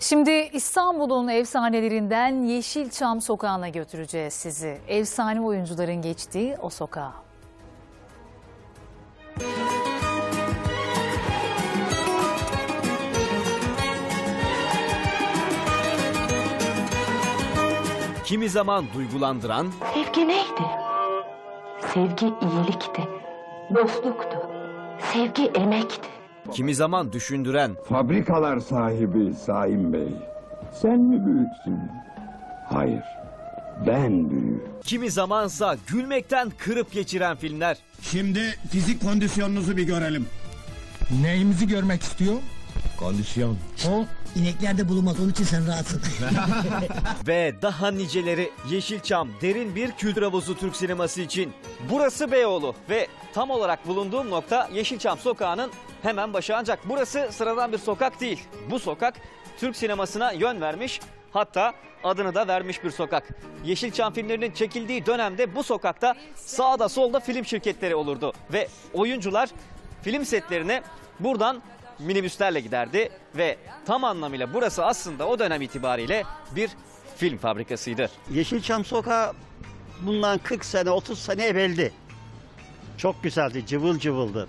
Şimdi İstanbul'un efsanelerinden Yeşilçam Sokağı'na götüreceğiz sizi. Efsane oyuncuların geçtiği o sokağa. kimi zaman duygulandıran, Sevgi neydi? Sevgi iyilikti, dostluktu. Sevgi emekti. Kimi zaman düşündüren, Fabrikalar sahibi Saim Bey. Sen mi büyüksün? Hayır. Ben büyüğüm. kimi zamansa gülmekten kırıp geçiren filmler. Şimdi fizik kondisyonunuzu bir görelim. Neyimizi görmek istiyor? Kondisyon. O İneklerde bulunmaz onun için sen rahatsın. Ve daha niceleri Yeşilçam derin bir kültür havuzu Türk sineması için. Burası Beyoğlu ve tam olarak bulunduğum nokta Yeşilçam sokağının hemen başı ancak burası sıradan bir sokak değil. Bu sokak Türk sinemasına yön vermiş hatta adını da vermiş bir sokak. Yeşilçam filmlerinin çekildiği dönemde bu sokakta sağda solda film şirketleri olurdu ve oyuncular film setlerine buradan minibüslerle giderdi ve tam anlamıyla burası aslında o dönem itibariyle bir film fabrikasıydı. Yeşilçam Sokağı bundan 40 sene 30 sene evveldi. Çok güzeldi, cıvıl cıvıldı.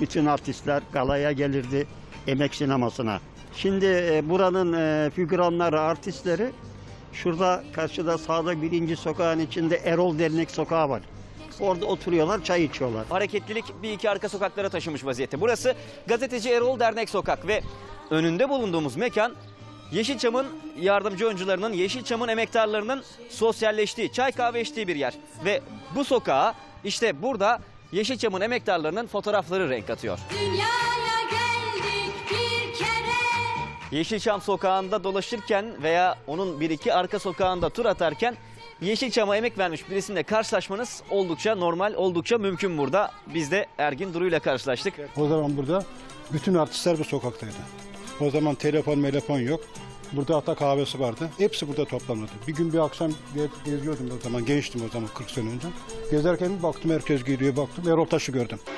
Bütün artistler galaya gelirdi emek sinemasına. Şimdi e, buranın e, figüranları, artistleri şurada karşıda sağda birinci sokağın içinde Erol Dernek Sokağı var. Orada oturuyorlar, çay içiyorlar. Hareketlilik bir iki arka sokaklara taşımış vaziyette. Burası Gazeteci Erol Dernek Sokak ve önünde bulunduğumuz mekan Yeşilçam'ın yardımcı oyuncularının, Yeşilçam'ın emektarlarının sosyalleştiği, çay kahve içtiği bir yer. Ve bu sokağa işte burada Yeşilçam'ın emektarlarının fotoğrafları renk atıyor. Dünyaya kere. Yeşilçam sokağında dolaşırken veya onun bir iki arka sokağında tur atarken Yeşilçam'a emek vermiş birisiyle karşılaşmanız oldukça normal, oldukça mümkün burada. Biz de Ergin Duru ile karşılaştık. O zaman burada bütün artistler bu sokaktaydı. O zaman telefon, telefon yok. Burada hatta kahvesi vardı. Hepsi burada toplanırdı. Bir gün bir akşam ge- geziyordum o zaman. Gençtim o zaman 40 sene önce. Gezerken bir baktım herkes gidiyor baktım. Erol Taş'ı gördüm.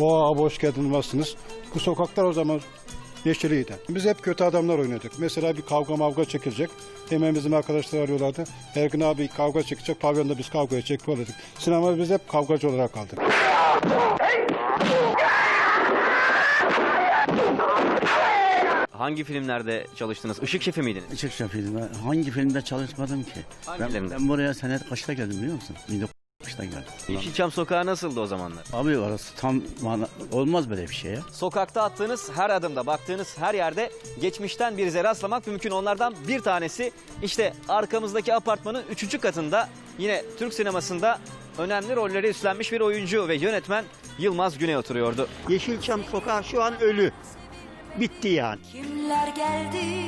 O abi hoş geldiniz nasılsınız? Bu sokaklar o zaman neşeliydi. Biz hep kötü adamlar oynadık. Mesela bir kavga mavga çekilecek. Hemen bizim arkadaşlar arıyorlardı. Ergin abi kavga çekecek. Pavyonda biz kavga edecek falan dedik. Sinemada biz hep kavgacı olarak kaldık. Hangi filmlerde çalıştınız? Işık şefi miydiniz? Işık filmi. Hangi filmde çalışmadım ki? Hangilerinde? Ben, ben buraya senet kaçta geldim biliyor musun? 1960'ta geldim. Yeşilçam sokağı nasıldı o zamanlar? Abi orası tam mana- olmaz böyle bir şey ya. Sokakta attığınız her adımda, baktığınız her yerde geçmişten bir izle rastlamak mümkün. Onlardan bir tanesi işte arkamızdaki apartmanın üçüncü katında yine Türk sinemasında önemli rolleri üstlenmiş bir oyuncu ve yönetmen Yılmaz Güney oturuyordu. Yeşilçam Sokağı şu an ölü. Bitti yani. Kimler geldi